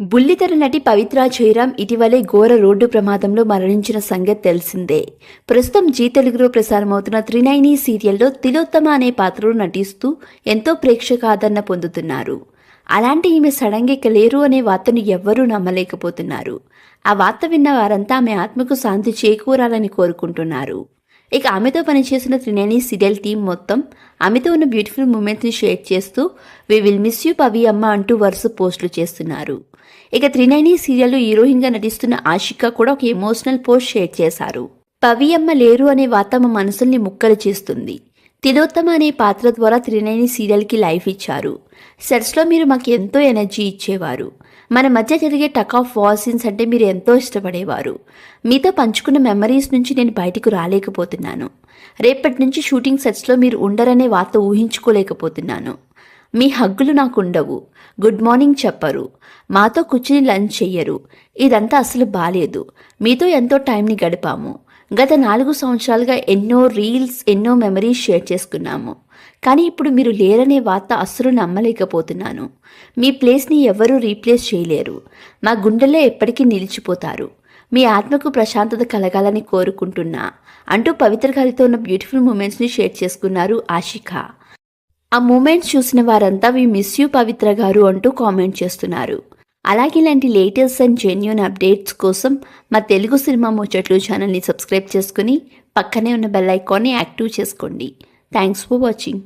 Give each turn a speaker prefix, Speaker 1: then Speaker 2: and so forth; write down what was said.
Speaker 1: బుల్లితెర నటి పవిత్ర జయరాం ఇటీవలే ఘోర రోడ్డు ప్రమాదంలో మరణించిన సంగతి తెలిసిందే. ప్రస్తుతం జీ తెలుగులో ప్రసారమవుతున్న త్రినైని సీరియల్లో తిలోత్తమ అనే పాత్రలో నటిస్తూ ఎంతో ప్రేక్షక ఆదరణ పొందుతున్నారు. అలాంటి ఈమె సడంగిక లేరు అనే వార్తను ఎవ్వరూ నమ్మలేకపోతున్నారు. ఆ వార్త విన్న వారంతా ఆమె ఆత్మకు శాంతి చేకూరాలని కోరుకుంటున్నారు. ఇక ఆమెతో పనిచేసిన త్రినేని సీరియల్ టీం మొత్తం ఆమెతో ఉన్న బ్యూటిఫుల్ మూమెంట్స్ని షేర్ చేస్తూ we will miss you Pavi అమ్మ అంటూ వరుస పోస్టులు చేస్తున్నారు. ఇక త్రినేని సీరియల్లో హీరోయిన్గా నటిస్తున్న ఆషిక కూడా ఒక ఎమోషనల్ పోస్ట్ షేర్ చేశారు. పవి అమ్మ లేరు అనే వార్త మా మనసుల్ని ముక్కలు చేస్తుంది. తిలోత్తమ అనే పాత్ర ద్వారా త్రినేని సీరియల్కి లైఫ్ ఇచ్చారు. సెట్స్లో మీరు మాకు ఎంతో ఎనర్జీ ఇచ్చేవారు. మన మధ్య జరిగే టక్ ఆఫ్ వాసిన్స్ అంటే మీరు ఎంతో ఇష్టపడేవారు. మీతో పంచుకున్న మెమరీస్ నుంచి నేను బయటకు రాలేకపోతున్నాను. రేపటి నుంచి షూటింగ్ సెట్స్లో మీరు ఉండరనే వార్త ఊహించుకోలేకపోతున్నాను. మీ హగ్గులు నాకు ఉండవు. గుడ్ మార్నింగ్ చెప్పరు. మాతో కూర్చుని లంచ్ చెయ్యరు. ఇదంతా అసలు బాలేదు. మీతో ఎంతో టైంని గడిపాము. గత నాలుగు సంవత్సరాలుగా ఎన్నో రీల్స్ ఎన్నో మెమరీస్ షేర్ చేసుకున్నాము. కానీ ఇప్పుడు మీరు లేరనే వార్త అస్సలు నమ్మలేకపోతున్నాను. మీ ప్లేస్ని ఎవరూ రీప్లేస్ చేయలేరు. మా గుండెల్లో ఎప్పటికీ నిలిచిపోతారు. మీ ఆత్మకు ప్రశాంతత కలగాలని కోరుకుంటున్నా అంటూ పవిత్ర గారితో ఉన్న బ్యూటిఫుల్ మూమెంట్స్ని షేర్ చేసుకున్నారు ఆశిఖ. ఆ మూమెంట్స్ చూసిన వారంతా వి మిస్ యూ పవిత్ర గారు అంటూ కామెంట్ చేస్తున్నారు. అలాగే ఇలాంటి లేటెస్ట్ అండ్ జెన్యున్ అప్డేట్స్ కోసం మా తెలుగు సినిమా ముచ్చట్లు ఛానల్ని సబ్స్క్రైబ్ చేసుకుని పక్కనే ఉన్న బెల్ ఐకాన్ని యాక్టివ్ చేసుకోండి. Thanks for watching